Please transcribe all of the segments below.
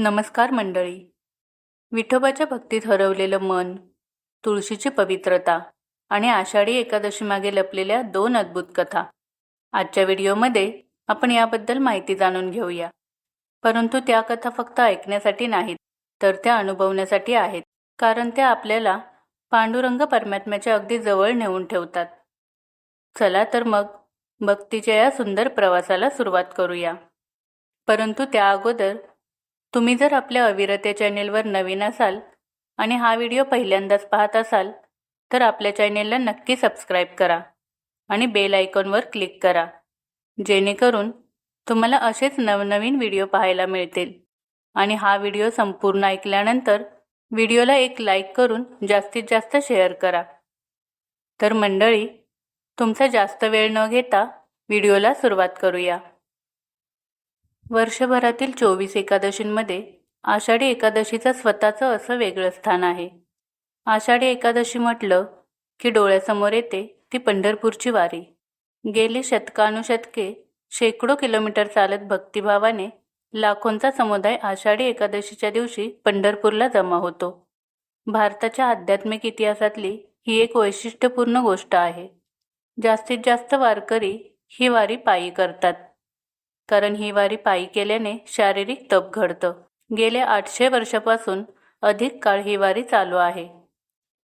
नमस्कार मंडळी. विठोबाच्या भक्तीत हरवलेलं मन तुळशीची पवित्रता आणि आषाढी एकादशीमागे लपलेल्या दोन अद्भुत कथा. आजच्या व्हिडिओमध्ये आपण याबद्दल माहिती जाणून घेऊया. परंतु त्या कथा फक्त ऐकण्यासाठी नाहीत तर त्या अनुभवण्यासाठी आहेत कारण त्या आपल्याला पांडुरंग परमात्म्याच्या अगदी जवळ नेऊन ठेवतात. चला तर मग भक्तीच्या या सुंदर प्रवासाला सुरुवात करूया. परंतु त्या अगोदर तुम्ही जर आपल्या अविरते चॅनेलवर नवीन असाल आणि हा व्हिडिओ पहिल्यांदाच पाहत असाल तर आपल्या चॅनेलला नक्की सबस्क्राईब करा आणि बेल आयकॉनवर क्लिक करा जेणेकरून तुम्हाला असेच नवनवीन व्हिडिओ पाहायला मिळतील. आणि हा व्हिडिओ संपूर्ण ऐकल्यानंतर व्हिडिओला एक लाईक करून जास्तीत जास्त शेअर करा. तर मंडळी तुमचा जास्त वेळ न घेता व्हिडिओला सुरुवात करूया. वर्षभरातील चोवीस एकादशींमध्ये आषाढी एकादशीचं स्वतःचं असं वेगळं स्थान आहे. आषाढी एकादशी म्हटलं की डोळ्यासमोर येते ती पंढरपूरची वारी. गेली शतकानुशतके शेकडो किलोमीटर चालत भक्तिभावाने लाखोंचा समुदाय आषाढी एकादशीच्या दिवशी पंढरपूरला जमा होतो. भारताच्या आध्यात्मिक इतिहासातली ही एक वैशिष्ट्यपूर्ण गोष्ट आहे. जास्तीत जास्त वारकरी ही वारी पायी करतात. कारण ही वारी पायी केल्याने शारीरिक तप घडतं. गेल्या आठशे वर्षापासून अधिक काळ ही वारी चालू आहे.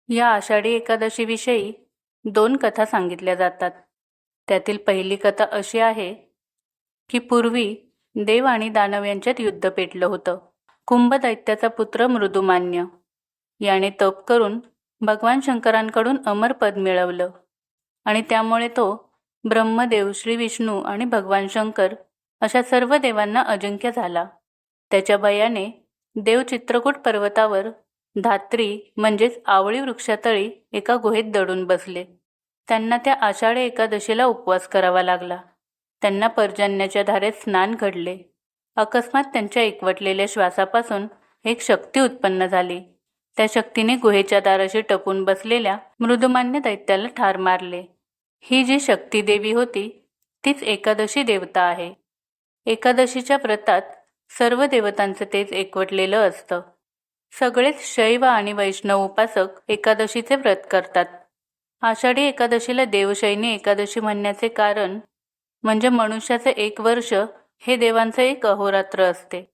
या आषाढी एकादशीविषयी दोन कथा सांगितल्या जातात. त्यातील पहिली कथा अशी आहे की पूर्वी देव आणि दानव यांच्यात युद्ध पेटलं होतं. कुंभ दैत्याचा पुत्र मृदुमान्य. याने तप करून भगवान शंकरांकडून अमर पद मिळवलं. आणि त्यामुळे तो ब्रह्मदेव श्री विष्णू आणि भगवान शंकर अशा सर्व देवांना अजिंक्य झाला. त्याच्या बयाने देव चित्रकूट पर्वतावर धात्री म्हणजेच आवळी वृक्षातळी एका गुहेत दडून बसले. त्यांना त्या आषाढी एकादशीला उपवास करावा लागला. त्यांना पर्जन्याच्या धारेत स्नान घडले. अकस्मात त्यांच्या एकवटलेल्या श्वासापासून एक शक्ती उत्पन्न झाली. त्या शक्तीने गुहेच्या दाराशी टपून बसलेल्या मृदुमान्य दैत्याला ठार मारले. ही जी शक्ती देवी होती तीच एकादशी देवता आहे. एकादशीच्या व्रतात सर्व देवतांचं तेच एकवटलेलं असतं. सगळेच शैव आणि वैष्णव उपासक एकादशीचे व्रत करतात. आषाढी एकादशीला देवशैनी एकादशी म्हणण्याचे कारण म्हणजे मनुष्याचे एक वर्ष हे देवांचं एक अहोरात्र असते.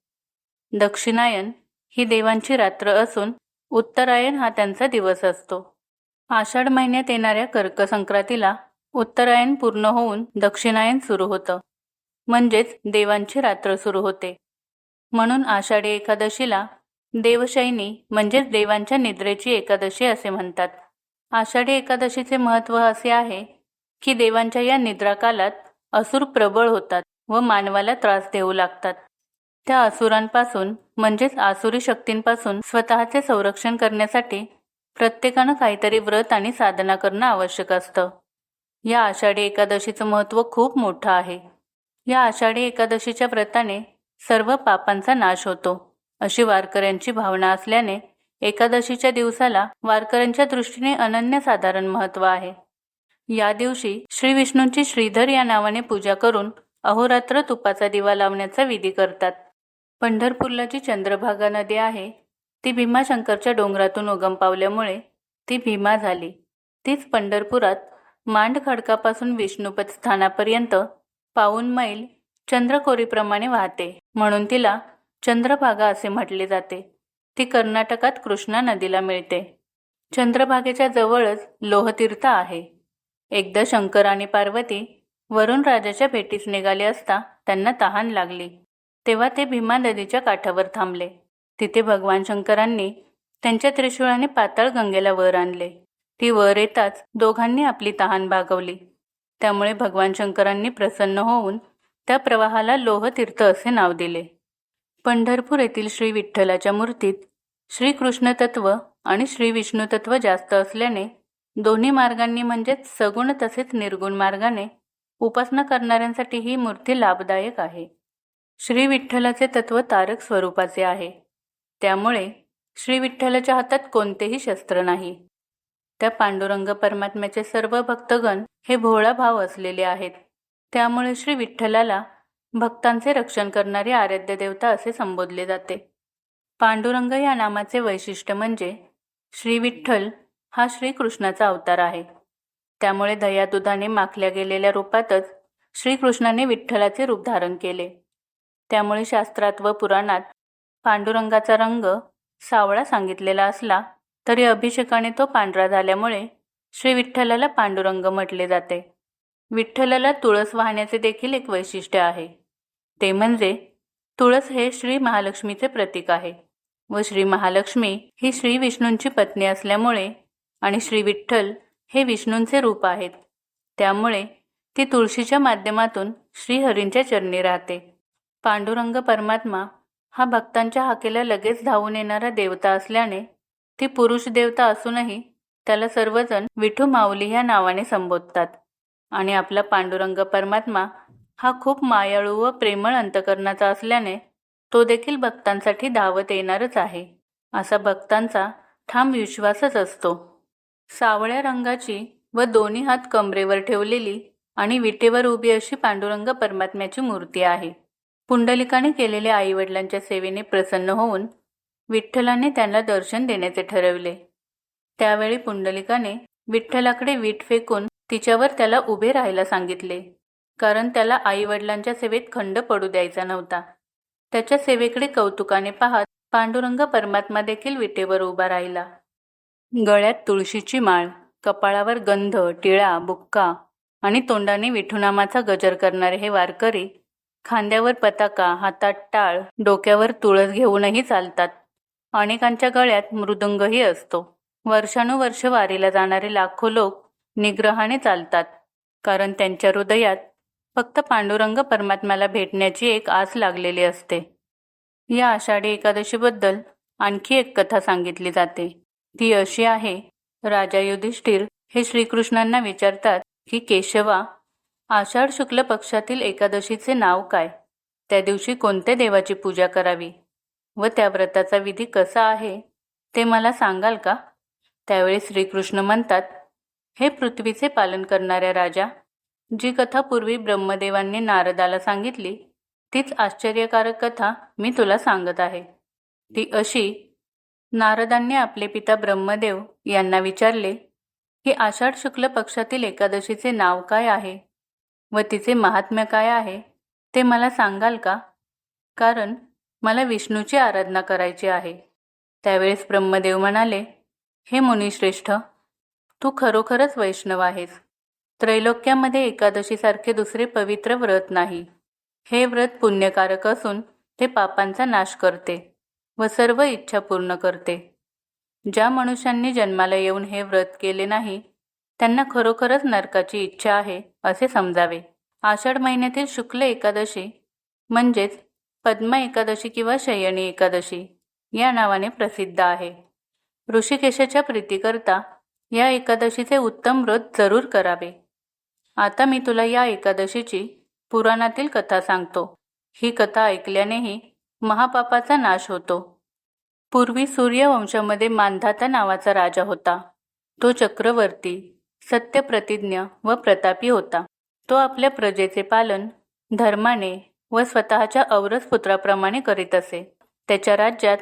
दक्षिणायन ही देवांची रात्र असून उत्तरायण हा त्यांचा दिवस असतो. आषाढ महिन्यात येणाऱ्या कर्कसंक्रांतीला उत्तरायण पूर्ण होऊन दक्षिणायन सुरू होतं. म्हणजेच देवांची रात्र सुरू होते. म्हणून आषाढी एकादशीला देवशैनी म्हणजेच देवांच्या निद्रेची एकादशी असे म्हणतात. आषाढी एकादशीचे महत्त्व असे आहे की देवांच्या या निद्राकालात असुर प्रबळ होतात व मानवाला त्रास देऊ लागतात. त्या असुरांपासून म्हणजेच आसुरी शक्तींपासून स्वतःचे संरक्षण करण्यासाठी प्रत्येकानं काहीतरी व्रत आणि साधना करणं आवश्यक असतं. या आषाढी एकादशीचं महत्त्व खूप मोठं आहे. या आषाढी एकादशीच्या व्रताने सर्व पापांचा नाश होतो. अशी वारकऱ्यांची भावना असल्याने एकादशीच्या दिवसाला वारकऱ्यांच्या दृष्टीने अनन्यसाधारण महत्त्व आहे. या दिवशी श्री विष्णूंची श्रीधर या नावाने पूजा करून अहोरात्र तुपाचा दिवा लावण्याचा विधी करतात. पंढरपूरला जी चंद्रभागा नदी आहे. ती भीमाशंकरच्या डोंगरातून उगम पावल्यामुळे ती भीमा झाली. तीच पंढरपुरात मांड खडकापासून विष्णुपद स्थानापर्यंत पाऊन मैल चंद्रकोरीप्रमाणे वाहते. म्हणून तिला चंद्रभागा असे म्हटले जाते. ती कर्नाटकात कृष्णा नदीला मिळते. चंद्रभागेच्या जवळच लोहतीर्थ आहे. एकदा शंकर आणि पार्वती वरुण राजाच्या भेटीस निघाले असता त्यांना तहान लागली. तेव्हा ते भीमा नदीच्या काठावर थांबले. तिथे भगवान शंकरांनी त्यांच्या त्रिशूळाने पाताळ गंगेला वर आणले. ती वर येताच दोघांनी आपली तहान भागवली. त्यामुळे भगवान शंकरांनी प्रसन्न होऊन त्या प्रवाहाला लोहतीर्थ असे नाव दिले. पंढरपूर येथील श्री विठ्ठलाच्या मूर्तीत श्रीकृष्ण तत्व आणि श्री विष्णू तत्व जास्त असल्याने दोन्ही मार्गांनी म्हणजेच सगुण तसेच निर्गुण मार्गाने उपासना करणाऱ्यांसाठी ही मूर्ती लाभदायक आहे. श्री विठ्ठलाचे तत्व तारक स्वरूपाचे आहे. त्यामुळे श्री विठ्ठलाच्या हातात कोणतेही शस्त्र नाही. त्या पांडुरंग परमात्म्याचे सर्व भक्तगण हे भोळा भाव असलेले आहेत. त्यामुळे श्री विठ्ठलाला भक्तांचे रक्षण करणारी आराध्य देवता असे संबोधले जाते. पांडुरंग या नामाचे वैशिष्ट्य म्हणजे श्री विठ्ठल हा श्रीकृष्णाचा अवतार आहे. त्यामुळे दयादुधाने माखल्या गेलेल्या रूपातच श्रीकृष्णाने विठ्ठलाचे रूप धारण केले. त्यामुळे शास्त्रात व पुराणात पांडुरंगाचा रंग सावळा सांगितलेला असला तरी अभिषेकाने तो पांढरा झाल्यामुळे श्री विठ्ठलाला पांडुरंग म्हटले जाते. विठ्ठलाला तुळस वाहण्याचे देखील एक वैशिष्ट्य आहे. ते म्हणजे तुळस हे श्री महालक्ष्मीचे प्रतीक आहे व श्री महालक्ष्मी ही श्री विष्णूंची पत्नी असल्यामुळे आणि श्री विठ्ठल हे विष्णूंचे रूप आहेत. त्यामुळे ती तुळशीच्या माध्यमातून श्रीहरींच्या चरणी राहते. पांडुरंग परमात्मा हा भक्तांच्या हाकेला लगेच धावून येणारा देवता असल्याने ती पुरुष देवता असूनही त्याला सर्वजण विठू माऊली ह्या नावाने संबोधतात. आणि आपला पांडुरंग परमात्मा हा खूप मायाळू व प्रेमळ अंतकरणाचा असल्याने तो देखील भक्तांसाठी धावत येणारच आहे. असा भक्तांचा ठाम विश्वासच असतो. सावळ्या रंगाची व दोन्ही हात कमरेवर ठेवलेली आणि विटेवर उभी अशी पांडुरंग परमात्म्याची मूर्ती आहे. पुंडलिकाने केलेल्या आईवडिलांच्या सेवेने प्रसन्न होऊन विठ्ठलाने त्यांना दर्शन देण्याचे ठरवले. त्यावेळी पुंडलिकाने विठ्ठलाकडे वीट फेकून तिच्यावर त्याला उभे राहायला सांगितले. कारण त्याला आईवडिलांच्या सेवेत खंड पडू द्यायचा नव्हता. त्याच्या सेवेकडे कौतुकाने पाहत पांडुरंग परमात्मा देखील विटेवर उभा राहिला. गळ्यात तुळशीची माळ कपाळावर गंध टिळा बुक्का आणि तोंडाने विठुनामाचा गजर करणारे हे वारकरी खांद्यावर पताका हातात टाळ डोक्यावर तुळस घेऊनही चालतात. अनेकांच्या गळ्यात मृदंगही असतो. वर्षानुवर्ष वारीला जाणारे लाखो लोक निग्रहाने चालतात. कारण त्यांच्या हृदयात फक्त पांडुरंग परमात्म्याला भेटण्याची एक आस लागलेली असते. या आषाढी एकादशीबद्दल आणखी एक कथा सांगितली जाते. ती अशी आहे राजा युधिष्ठिर हे श्रीकृष्णांना विचारतात की केशवा आषाढ शुक्ल पक्षातील एकादशीचे नाव काय? त्या दिवशी कोणत्या देवाची पूजा करावी? व त्या व्रताचा विधी कसा आहे ते मला सांगाल का? त्यावेळी श्रीकृष्ण म्हणतात हे पृथ्वीचे पालन करणाऱ्या राजा जी कथा पूर्वी ब्रह्मदेवांनी नारदाला सांगितली तीच आश्चर्यकारक कथा मी तुला सांगत आहे. ती अशी नारदांनी आपले पिता ब्रह्मदेव यांना विचारले की आषाढ शुक्ल पक्षातील एकादशीचे नाव काय आहे? व तिचे महात्म्य काय आहे ते मला सांगाल का? कारण मला विष्णूची आराधना करायची आहे. त्यावेळेस ब्रह्मदेव म्हणाले हे मुनिश्रेष्ठ तू खरोखरच वैष्णव आहेस. त्रैलोक्यामध्ये एकादशीसारखे दुसरे पवित्र व्रत नाही. हे व्रत पुण्यकारक असून ते पापांचा नाश करते व सर्व इच्छा पूर्ण करते. ज्या मनुष्यांनी जन्माला येऊन हे व्रत केले नाही त्यांना खरोखरच नरकाची इच्छा आहे असे समजावे. आषाढ महिन्यातील शुक्ल एकादशी म्हणजेच पद्मा एकादशी किंवा शयनी एकादशी या नावाने प्रसिद्ध आहे. ऋषिकेशाच्या प्रीतीकरता या एकादशीचे उत्तम व्रत जरूर करावे. आता मी तुला या एकादशीची पुराणातील कथा सांगतो. ही कथा ऐकल्यानेही महापापाचा नाश होतो. पूर्वी सूर्यवंशामध्ये मांधाता नावाचा राजा होता. तो चक्रवर्ती सत्यप्रतिज्ञ व प्रतापी होता. तो आपल्या प्रजेचे पालन धर्माने व स्वतःच्या औरस पुत्राप्रमाणे करीत असे. त्याच्या राज्यात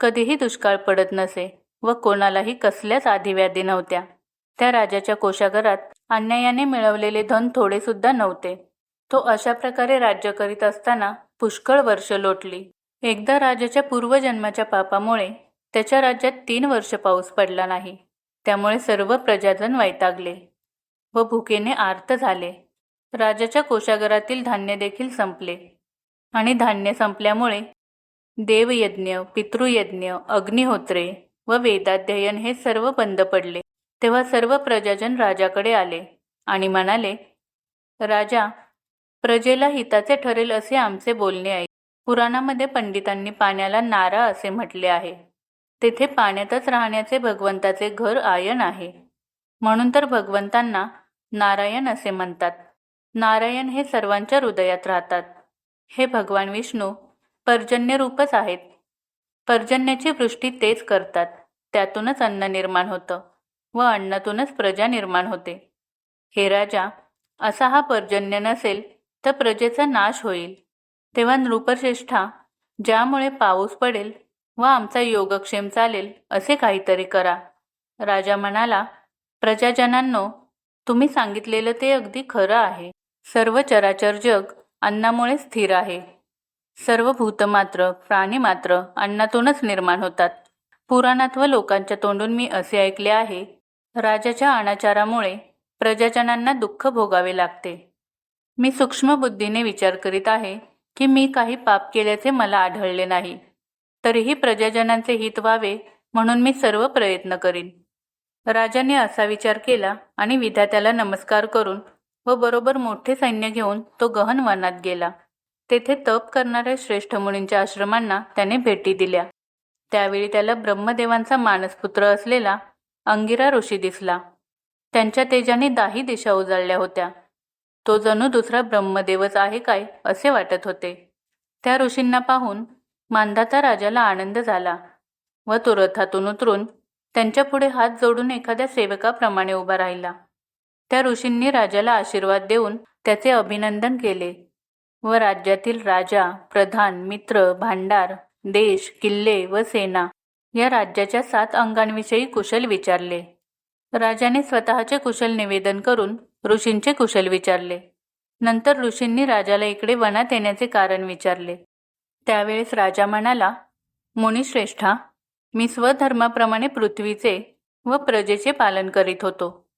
कधीही दुष्काळ पडत नसे व कोणालाही कसल्याच आधीव्याधी नव्हत्या. त्या राजाच्या कोशागरात अन्यायाने मिळवलेले धन थोडेसुद्धा नव्हते. तो अशा प्रकारे राज्य करीत असताना पुष्कळ वर्ष लोटली. एकदा राजाच्या पूर्वजन्माच्या पापामुळे त्याच्या राज्यात तीन वर्ष पाऊस पडला नाही. त्यामुळे सर्व प्रजाजन वैतागले व भुकेने आर्त झाले. राजाच्या कोशागरातील धान्य देखील संपले. आणि धान्य संपल्यामुळे देवयज्ञ पितृयज्ञ अग्निहोत्रे व वेदाध्ययन हे सर्व बंद पडले. तेव्हा सर्व प्रजाजन राजाकडे आले आणि म्हणाले राजा प्रजेला हिताचे ठरेल असे आमचे बोलणे आहे. पुराणामध्ये पंडितांनी पाण्याला नारा असे म्हटले आहे. तेथे पाण्यातच राहण्याचे भगवंताचे घर आयन आहे. म्हणून तर भगवंतांना नारायण असे म्हणतात. नारायण हे सर्वांच्या हृदयात राहतात. हे भगवान विष्णू पर्जन्य रूपच आहेत. पर्जन्याची वृष्टी तेच करतात. त्यातूनच अन्न निर्माण होतं व अन्नातूनच प्रजा निर्माण होते. हे राजा असा हा पर्जन्य नसेल तर प्रजेचा नाश होईल. तेव्हा नृपश्रेष्ठा ज्यामुळे पाऊस पडेल व आमचा योगक्षेम चालेल असे काहीतरी करा. राजा म्हणाला प्रजाजनांनो तुम्ही सांगितलेलं ते अगदी खरं आहे. सर्व चराचर जग अन्नामुळे स्थिर आहे. सर्व भूतमात्र प्राणी मात्र अन्नातूनच निर्माण होतात. पुराणात व लोकांच्या तोंडून मी असे ऐकले आहे राजाच्या अनाचारामुळे प्रजाजनांना दुःख भोगावे लागते. मी सूक्ष्म बुद्धीने विचार करीत आहे की मी काही पाप केल्याचे मला आढळले नाही. तरीही प्रजाजनांचे हित व्हावे म्हणून मी सर्व प्रयत्न करीन. राजाने असा विचार केला आणि विधात्याला नमस्कार करून व बरोबर मोठे सैन्य घेऊन तो गहन वनात गेला. तेथे तप करणाऱ्या श्रेष्ठ मुनींच्या आश्रमांना त्याने भेटी दिल्या. त्यावेळी त्याला ब्रह्मदेवांचा मानसपुत्र असलेला अंगिरा ऋषी दिसला. त्यांच्या तेजाने दाही दिशा उजळल्या होत्या. तो जणू दुसरा ब्रह्मदेवच आहे काय असे वाटत होते. त्या ऋषींना पाहून मांधाता राजाला आनंद झाला व तो रथातून उतरून त्यांच्या पुढे हात जोडून एखाद्या सेवकाप्रमाणे उभा राहिला. त्या ऋषींनी राजाला आशीर्वाद देऊन त्याचे अभिनंदन केले व राज्यातील राजा प्रधान मित्र भांडार देश किल्ले व सेना या राज्याच्या सात अंगांविषयी कुशल विचारले. राजाने स्वतःचे कुशल निवेदन करून ऋषींचे कुशल विचारले. नंतर ऋषींनी राजाला इकडे वनात येण्याचे कारण विचारले. त्यावेळेस राजा म्हणाला मुनिश्रेष्ठा मी स्वधर्माप्रमाणे पृथ्वीचे व प्रजेचे पालन करीत होतो.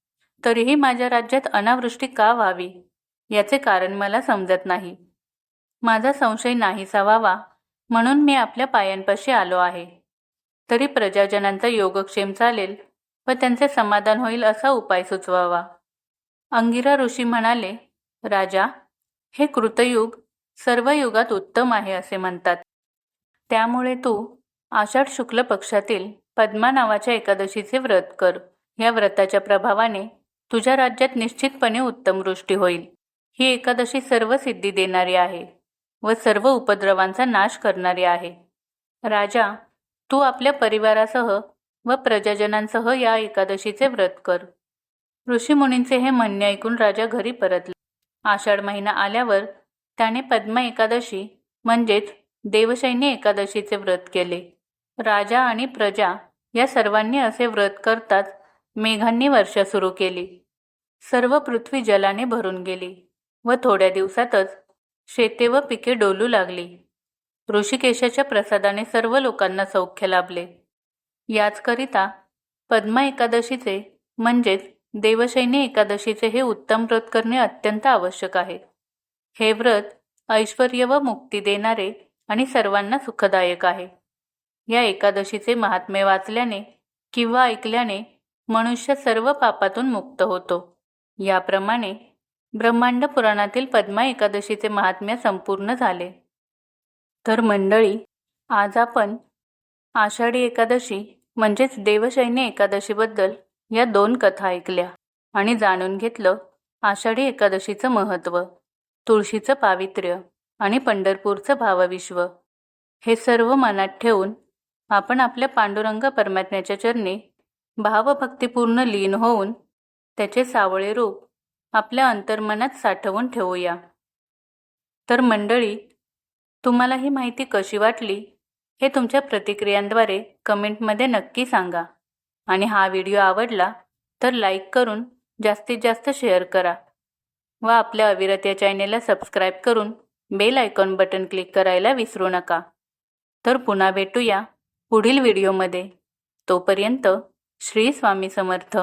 तरीही माझ्या राज्यात अनावृष्टी का व्हावी? याचे कारण मला समजत नाही. माझा संशय नाहीसा व्हावा म्हणून मी आपल्या पायांपाशी आलो आहे. तरी प्रजाजनांचा योगक्षेम चालेल व त्यांचे समाधान होईल असा उपाय सुचवावा. अंगिरा ऋषी म्हणाले राजा हे कृतयुग सर्व युगात उत्तम आहे असे म्हणतात. त्यामुळे तू आषाढ शुक्ल पक्षातील पद्मा नावाच्या एकादशीचे व्रत कर. या व्रताच्या प्रभावाने तुझ्या राज्यात निश्चितपणे उत्तम वृष्टी होईल. ही एकादशी सर्व सिद्धी देणारी आहे व सर्व उपद्रवांचा नाश करणारी आहे. राजा तू आपल्या परिवारासह व प्रजाजनांसह या एकादशीचे व्रत कर. ऋषीमुनींचे हे म्हणणे ऐकून राजा घरी परतला. आषाढ महिना आल्यावर त्याने पद्मा एकादशी म्हणजेच देवशैनी एकादशीचे व्रत केले. राजा आणि प्रजा या सर्वांनी असे व्रत करताच मेघांनी वर्षा सुरू केली. सर्व पृथ्वी जलाने भरून गेली व थोड्या दिवसातच शेते व पिके डोलू लागली. ऋषिकेशाच्या प्रसादाने सर्व लोकांना सौख्य लाभले. याचकरिता पद्मा एकादशीचे म्हणजेच देवशैनी एकादशीचे हे उत्तम व्रत करणे अत्यंत आवश्यक आहे. हे व्रत ऐश्वर व मुक्ती देणारे आणि सर्वांना सुखदायक आहे. या एकादशीचे महात्म्य वाचल्याने किंवा ऐकल्याने मनुष्य सर्व पापातून मुक्त होतो. याप्रमाणे ब्रह्मांड पुराणातील पद्मा एकादशीचे महात्म्य संपूर्ण झाले. तर मंडळी आज आपण आषाढी एकादशी म्हणजेच देवशैनी एकादशीबद्दल या दोन कथा ऐकल्या आणि जाणून घेतलं आषाढी एकादशीचं महत्त्व तुळशीचं पावित्र्य आणि पंढरपूरचं भावविश्व. हे सर्व मनात ठेवून आपण आपल्या पांडुरंग परमात्म्याच्या चरणी भावभक्तीपूर्ण लीन होऊन त्याचे सावळे रूप आपल्या अंतर्मनात साठवून ठेवूया. तर मंडळी तुम्हाला ही माहिती कशी वाटली हे तुमच्या प्रतिक्रियांद्वारे कमेंटमध्ये नक्की सांगा. आणि हा व्हिडिओ आवडला तर लाईक करून जास्तीत जास्त शेअर करा व आपल्या अविरत या चॅनेलला सबस्क्राईब करून बेल आयकॉन बटन क्लिक करायला विसरू नका. तर पुन्हा भेटूया पुढील व्हिडिओमध्ये. तोपर्यंत श्री स्वामी समर्थ.